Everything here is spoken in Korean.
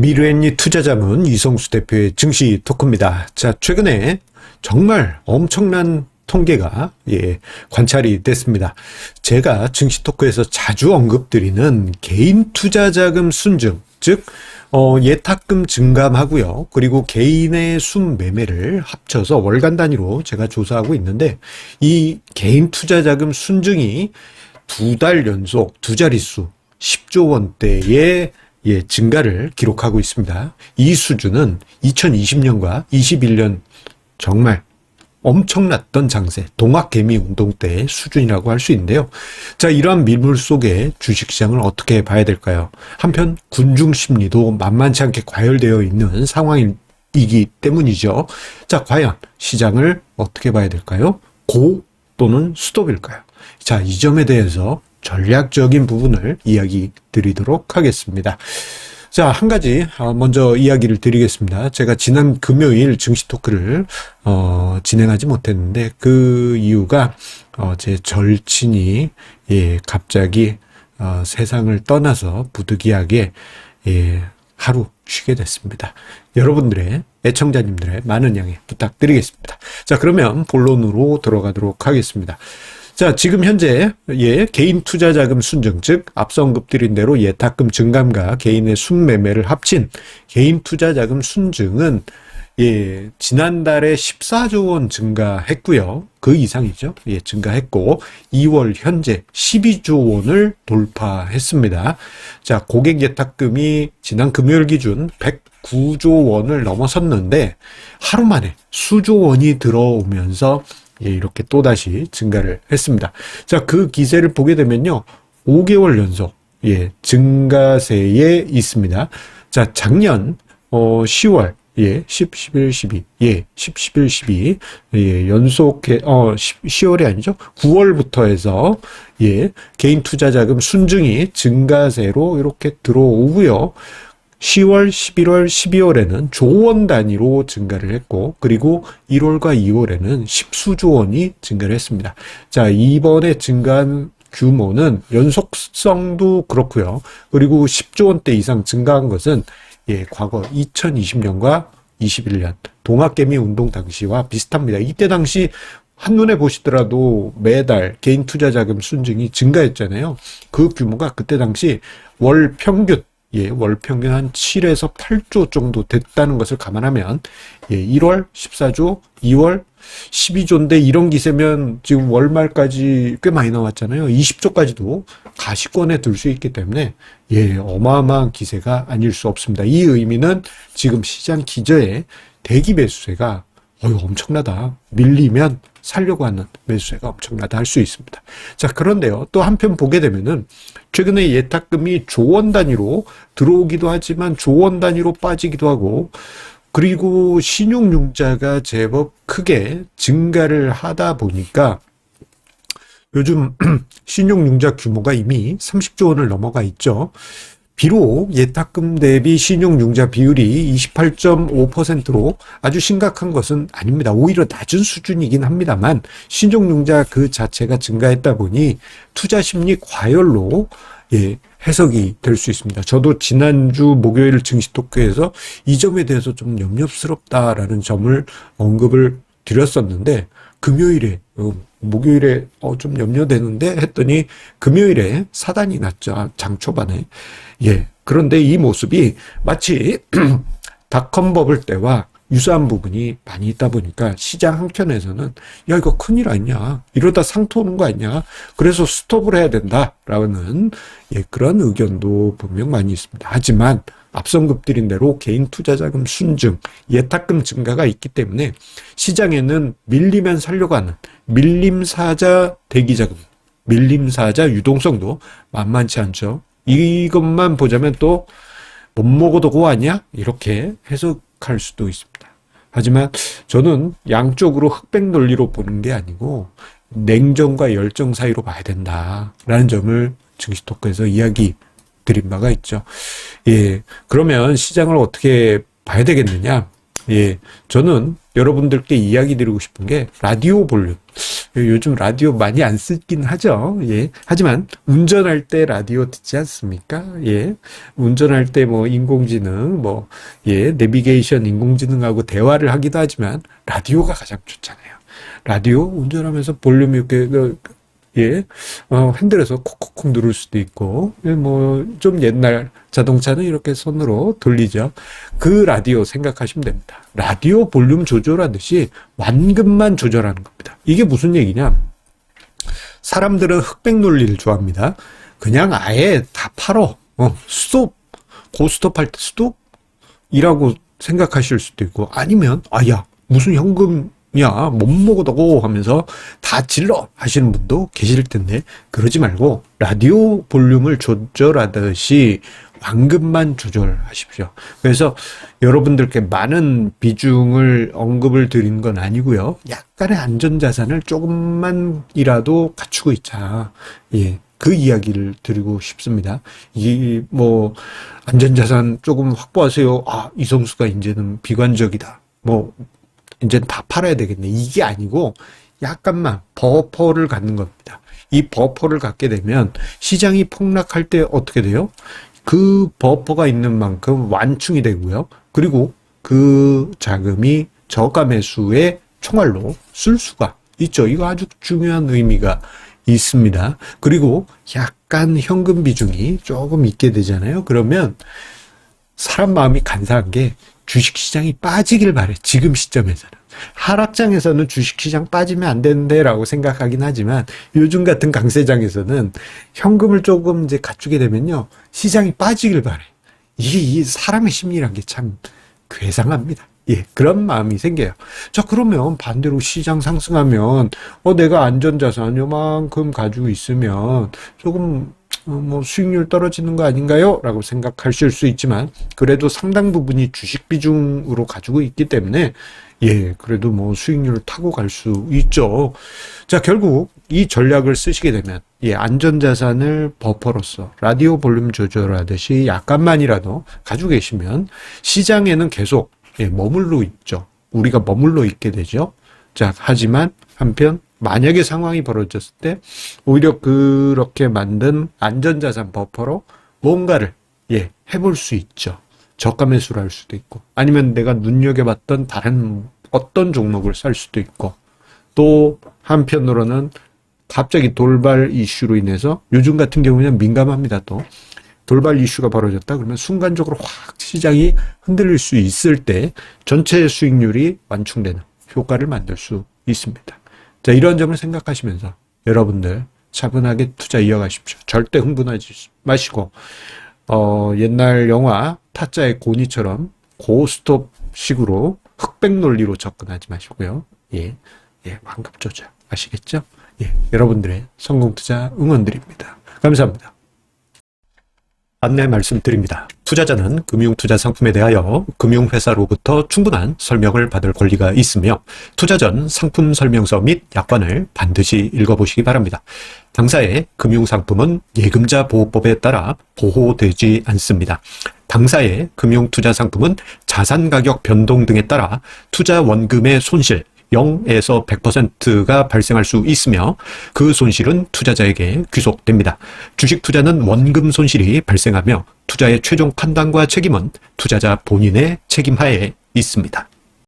미르앤리 투자자문 이성수 대표의 증시 토크입니다. 자, 최근에 정말 엄청난 통계가 예, 관찰이 됐습니다. 제가 증시 토크에서 자주 언급드리는 개인 투자 자금 순증, 즉 어, 예탁금 증감하고요. 그리고 개인의 순 매매를 합쳐서 월간 단위로 제가 조사하고 있는데 이 개인 투자 자금 순증이 두 달 연속 두 자릿수 10조 원대의 예, 증가를 기록하고 있습니다. 이 수준은 2020년과 21년 정말 엄청났던 장세, 동학개미 운동 때의 수준이라고 할 수 있는데요. 자, 이러한 밀물 속에 주식시장을 어떻게 봐야 될까요? 한편 군중 심리도 만만치 않게 과열되어 있는 상황이기 때문이죠. 자, 과연 시장을 어떻게 봐야 될까요? 고 또는 스톱일까요? 자, 이 점에 대해서 전략적인 부분을 이야기 드리도록 하겠습니다. 자, 한 가지 어, 먼저 이야기를 드리겠습니다. 제가 지난 금요일 증시 토크를 어, 진행하지 못했는데 그 이유가 어, 제 절친이 예, 갑자기 어, 세상을 떠나서 부득이하게 예, 하루 쉬게 됐습니다. 여러분들의 애청자님들의 많은 양해 부탁드리겠습니다. 자, 그러면 본론으로 들어가도록 하겠습니다. 자, 지금 현재 예, 개인 투자 자금 순증 즉 앞서 언급드린 대로 예탁금 증감과 개인의 순매매를 합친 개인 투자 자금 순증은 예, 지난달에 14조 원 증가했고요. 그 이상이죠. 예, 증가했고 2월 현재 12조 원을 돌파했습니다. 자, 고객 예탁금이 지난 금요일 기준 109조 원을 넘어섰는데 하루 만에 수조 원이 들어오면서 예, 이렇게 또다시 증가를 했습니다. 자, 그 기세를 보게 되면요. 5개월 연속, 예, 증가세에 있습니다. 자, 작년, 어, 10월, 예, 10, 11, 12, 예, 10, 11, 12, 예, 연속해, 어, 10, 10월이 아니죠? 9월부터 해서, 예, 개인 투자 자금 순증이 증가세로 이렇게 들어오고요. 10월, 11월, 12월에는 조원 단위로 증가를 했고, 그리고 1월과 2월에는 십수조 원이 증가를 했습니다. 자, 이번에 증가한 규모는 연속성도 그렇고요. 그리고 10조 원대 이상 증가한 것은 예, 과거 2020년과 21년 동학개미 운동 당시와 비슷합니다. 이때 당시 한눈에 보시더라도 매달 개인 투자 자금 순증이 증가했잖아요. 그 규모가 그때 당시 월 평균 예, 월 평균 한 7에서 8조 정도 됐다는 것을 감안하면 예, 1월 14조, 2월 12조인데 이런 기세면 지금 월말까지 꽤 많이 나왔잖아요. 20조까지도 가시권에 들 수 있기 때문에 예, 어마어마한 기세가 아닐 수 없습니다. 이 의미는 지금 시장 기저에 대기 매수세가 어유 엄청나다. 밀리면 살려고 하는 매수세가 엄청나다 할 수 있습니다. 자, 그런데요. 또 한편 보게 되면은 최근에 예탁금이 조원 단위로 들어오기도 하지만 조원 단위로 빠지기도 하고 그리고 신용융자가 제법 크게 증가를 하다 보니까 요즘 신용융자 규모가 이미 30조 원을 넘어가 있죠. 비록 예탁금 대비 신용융자 비율이 28.5%로 아주 심각한 것은 아닙니다. 오히려 낮은 수준이긴 합니다만 신용융자 그 자체가 증가했다 보니 투자 심리 과열로 예, 해석이 될 수 있습니다. 저도 지난주 목요일 증시 토크에서 이 점에 대해서 좀 염려스럽다라는 점을 언급을 드렸었는데 금요일에 어, 목요일에 어, 좀 염려되는데 했더니 금요일에 사단이 났죠. 아, 장 초반에. 예. 그런데 이 모습이 마치 닷컴 버블 때와 유사한 부분이 많이 있다 보니까 시장 한켠에서는 야 이거 큰일 아니냐 이러다 상토 오는 거 아니냐 그래서 스톱을 해야 된다라는 예, 그런 의견도 분명 많이 있습니다. 하지만 앞서 언급드린 대로 개인 투자 자금 순증, 예탁금 증가가 있기 때문에 시장에는 밀리면 살려고 하는 밀림사자 대기자금, 밀림사자 유동성도 만만치 않죠. 이것만 보자면 또 못 먹어도 고 아니야? 이렇게 해석할 수도 있습니다. 하지만 저는 양쪽으로 흑백 논리로 보는 게 아니고 냉정과 열정 사이로 봐야 된다라는 점을 증시 토크에서 이야기 드린 바가 있죠. 예. 그러면 시장을 어떻게 봐야 되겠느냐? 예, 저는 여러분들께 이야기 드리고 싶은 게 라디오 볼륨. 요즘 라디오 많이 안 쓰긴 하죠. 예. 하지만 운전할 때 라디오 듣지 않습니까? 예. 운전할 때 뭐 인공지능, 뭐, 예, 내비게이션 인공지능하고 대화를 하기도 하지만 라디오가 가장 좋잖아요. 라디오 운전하면서 볼륨 이렇게, 그, 예, 어, 핸들에서 콕콕콕 누를 수도 있고, 예, 뭐, 좀 옛날 자동차는 이렇게 손으로 돌리죠. 그 라디오 생각하시면 됩니다. 라디오 볼륨 조절하듯이 완급만 조절하는 겁니다. 이게 무슨 얘기냐? 사람들은 흑백 논리를 좋아합니다. 그냥 아예 다 팔어. 어, 스톱. 고스톱 할 때 스톱? 이라고 생각하실 수도 있고, 아니면, 아, 야, 무슨 현금이 야, 못 먹어다고 하면서 다 질러 하시는 분도 계실 텐데, 그러지 말고, 라디오 볼륨을 조절하듯이 완급만 조절하십시오. 그래서 여러분들께 많은 비중을 언급을 드린 건 아니고요. 약간의 안전자산을 조금만이라도 갖추고 있자. 예. 그 이야기를 드리고 싶습니다. 이, 뭐, 안전자산 조금 확보하세요. 아, 이성수가 이제는 비관적이다. 뭐, 이제는 다 팔아야 되겠네. 이게 아니고, 약간만 버퍼를 갖는 겁니다. 이 버퍼를 갖게 되면 시장이 폭락할 때 어떻게 돼요? 그 버퍼가 있는 만큼 완충이 되고요. 그리고 그 자금이 저가 매수의 총알로 쓸 수가 있죠. 이거 아주 중요한 의미가 있습니다. 그리고 약간 현금 비중이 조금 있게 되잖아요. 그러면 사람 마음이 간사한 게 주식 시장이 빠지길 바래. 지금 시점에서는. 하락장에서는 주식시장 빠지면 안 되는데 라고 생각하긴 하지만 요즘 같은 강세장에서는 현금을 조금 이제 갖추게 되면요 시장이 빠지길 바래. 이게 이 사람의 심리란 게 참 괴상합니다. 예, 그런 마음이 생겨요. 자, 그러면 반대로 시장 상승하면, 어, 내가 안전자산 요만큼 가지고 있으면 조금, 어, 뭐, 수익률 떨어지는 거 아닌가요? 라고 생각하실 수 있지만, 그래도 상당 부분이 주식 비중으로 가지고 있기 때문에, 예, 그래도 뭐 수익률을 타고 갈 수 있죠. 자, 결국 이 전략을 쓰시게 되면, 예, 안전자산을 버퍼로서 라디오 볼륨 조절하듯이 약간만이라도 가지고 계시면 시장에는 계속 예, 머물러 있죠. 우리가 머물러 있게 되죠. 자, 하지만 한편 만약에 상황이 벌어졌을 때 오히려 그렇게 만든 안전자산 버퍼로 뭔가를 예, 해볼 수 있죠. 저가 매수를 할 수도 있고 아니면 내가 눈여겨봤던 다른 어떤 종목을 살 수도 있고 또 한편으로는 갑자기 돌발 이슈로 인해서 요즘 같은 경우는 민감합니다 또 돌발 이슈가 벌어졌다 그러면 순간적으로 확 시장이 흔들릴 수 있을 때 전체 수익률이 완충되는 효과를 만들 수 있습니다. 자 이런 점을 생각하시면서 여러분들 차분하게 투자 이어가십시오. 절대 흥분하지 마시고 어, 옛날 영화 타짜의 고니처럼 고스톱 식으로 흑백 논리로 접근하지 마시고요. 예, 예, 완급 조절 아시겠죠? 예, 여러분들의 성공 투자 응원드립니다. 감사합니다. 안내 말씀드립니다. 투자자는 금융투자 상품에 대하여 금융회사로부터 충분한 설명을 받을 권리가 있으며 투자 전 상품 설명서 및 약관을 반드시 읽어보시기 바랍니다. 당사의 금융상품은 예금자 보호법에 따라 보호되지 않습니다. 당사의 금융투자 상품은 자산 가격 변동 등에 따라 투자 원금의 손실, 0에서 100%가 발생할 수 있으며 그 손실은 투자자에게 귀속됩니다. 주식 투자는 원금 손실이 발생하며 투자의 최종 판단과 책임은 투자자 본인의 책임하에 있습니다.